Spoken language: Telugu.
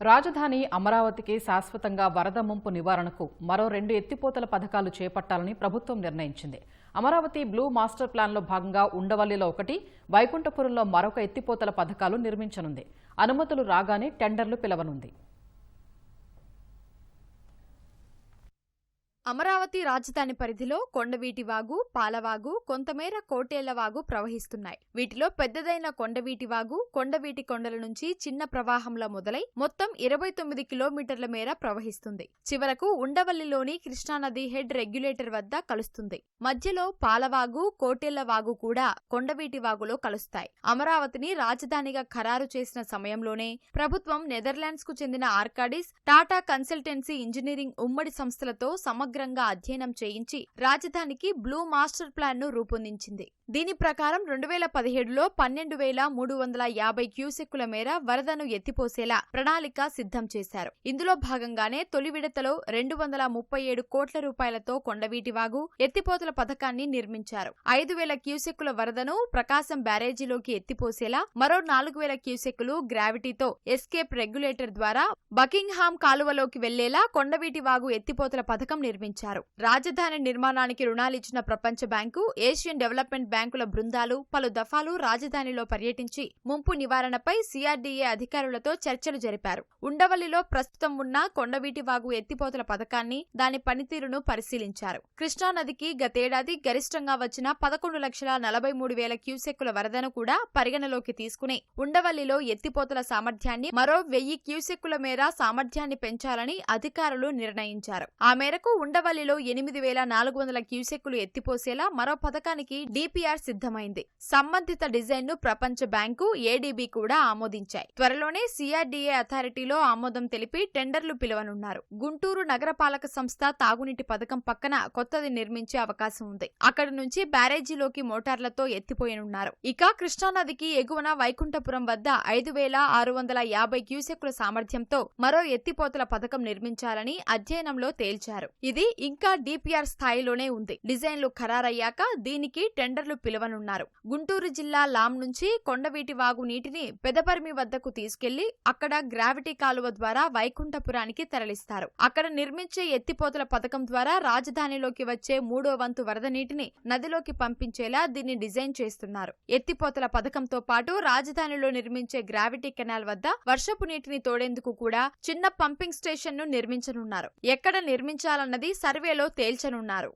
రాజధాని అమరావతికి శాశ్వతంగా వరద ముంపు నివారణకు మరో రెండు ఎత్తిపోతల పథకాలు చేపట్టాలని ప్రభుత్వం నిర్ణయించింది. అమరావతి బ్లూ మాస్టర్ ప్లాన్లో భాగంగా ఉండవల్లిలో ఒకటి వైకుంఠపురంలో మరొక ఎత్తిపోతల పథకాలు నిర్మించనుంది. అనుమతులు రాగానే టెండర్లు పిలవనుంది. అమరావతి రాజధాని పరిధిలో కొండవీటి వాగు పాలవాగు కొంతమేర కోటేళ్ళ వాగు ప్రవహిస్తున్నాయి. వీటిలో పెద్దదైన కొండవీటి వాగు కొండవీటి కొండల నుంచి చిన్న ప్రవాహంలో మొదలై మొత్తం ఇరవై తొమ్మిది కిలోమీటర్ల మేర ప్రవహిస్తుంది. చివరకు ఉండవల్లిలోని కృష్ణానది హెడ్ రెగ్యులేటర్ వద్ద కలుస్తుంది. మధ్యలో పాలవాగు కోటేళ్ళ వాగు కూడా కొండవీటి వాగులో కలుస్తాయి. అమరావతిని రాజధానిగా ఖరారు చేసిన సమయంలోనే ప్రభుత్వం నెదర్లాండ్స్కు చెందిన ఆర్కాడిస్ టాటా కన్సల్టెన్సీ ఇంజనీరింగ్ ఉమ్మడి సంస్థలతో సమగ్రంగా అధ్యయనం చేయించి రాజధానికి బ్లూ మాస్టర్ ప్లాన్ను రూపొందించింది. దీని ప్రకారం రెండు వేల పదిహేడులో పన్నెండు వేల మూడు వందల యాభై క్యూసెక్కుల మేర వరదను ఎత్తిపోసేలా ప్రణాళిక సిద్ధం చేశారు. ఇందులో భాగంగానే తొలి విడతలో రెండు వందల ముప్పై ఏడు కోట్ల రూపాయలతో కొండవీటి వాగు ఎత్తిపోతల పథకాన్ని నిర్మించారు. ఐదు వేల క్యూసెక్కుల వరదను ప్రకాశం బ్యారేజీలోకి ఎత్తిపోసేలా మరో నాలుగు వేల క్యూసెక్కులు గ్రావిటీతో ఎస్కేప్ రెగ్యులేటర్ ద్వారా బకింగ్హామ్ కాలువలోకి వెళ్ళేలా కొండవీటి వాగు ఎత్తిపోతల పథకం నిర్మించారు. రాజధాని నిర్మాణానికి రుణాలిచ్చిన ప్రపంచ బ్యాంకు ఏషియన్ డెవలప్మెంట్ బ్యాంకుల బృందాలు పలు దఫాలు రాజధానిలో పర్యటించి ముంపు నివారణపై సిఆర్డీఏ అధికారులతో చర్చలు జరిపారు. ఉండవల్లిలో ప్రస్తుతం ఉన్న కొండవీటి వాగు ఎత్తిపోతల పథకాన్ని దాని పనితీరును పరిశీలించారు. కృష్ణానదికి గతేడాది గరిష్టంగా వచ్చిన పదకొండు లక్షల నలభై మూడు వేల క్యూసెక్కుల వరదను కూడా పరిగణలోకి తీసుకుని ఉండవల్లిలో ఎత్తిపోతల సామర్థ్యాన్ని మరో వెయ్యి క్యూసెక్కుల మేర సామర్థ్యాన్ని పెంచాలని అధికారులు నిర్ణయించారు. ఆ మేరకు ఉండవల్లిలో ఎనిమిది వేల నాలుగు వందల క్యూసెక్కులు ఎత్తిపోసేలా మరో పథకానికి డిపిఆర్ సిద్ధమైంది. సంబంధిత డిజైన్ను ప్రపంచ బ్యాంకు ఏడీబీ కూడా ఆమోదించాయి. త్వరలోనే సిఆర్డీఏ అథారిటీలో ఆమోదం తెలిపి టెండర్లు పిలవనున్నారు. గుంటూరు నగరపాలక సంస్థ తాగునీటి పథకం పక్కన కొత్తది నిర్మించే అవకాశం ఉంది. అక్కడి నుంచి బ్యారేజీలోకి మోటార్లతో ఎత్తిపోయనున్నారు. ఇక కృష్ణానదికి ఎగువన వైకుంఠపురం వద్ద ఐదు వేల ఆరు వందల యాభై క్యూసెక్కుల సామర్థ్యంతో మరో ఎత్తిపోతల పథకం నిర్మించాలని అధ్యయనంలో తేల్చారు. ఇది ఇంకా డిపిఆర్ స్థాయిలోనే ఉంది. డిజైన్లు ఖరారయ్యాక దీనికి టెండర్లు పిలవనున్నారు. గుంటూరు జిల్లా లాం నుంచి కొండవీటి వాగు నీటిని పెదపరిమి వద్దకు తీసుకెళ్ళి అక్కడ గ్రావిటీ కాలువ ద్వారా వైకుంఠపురానికి తరలిస్తారు. అక్కడ నిర్మించే ఎత్తిపోతల పథకం ద్వారా రాజధానిలోకి వచ్చే మూడో వంతు వరద నీటిని నదిలోకి పంపించేలా దీన్ని డిజైన్ చేస్తున్నారు. ఎత్తిపోతల పథకంతో పాటు రాజధానిలో నిర్మించే గ్రావిటీ కెనాల్ వద్ద వర్షపు నీటిని తోడేందుకు కూడా చిన్న పంపింగ్ స్టేషన్ను నిర్మించనున్నారు. ఎక్కడ నిర్మించాలన్నది సర్వేలో తేల్చనున్నారు.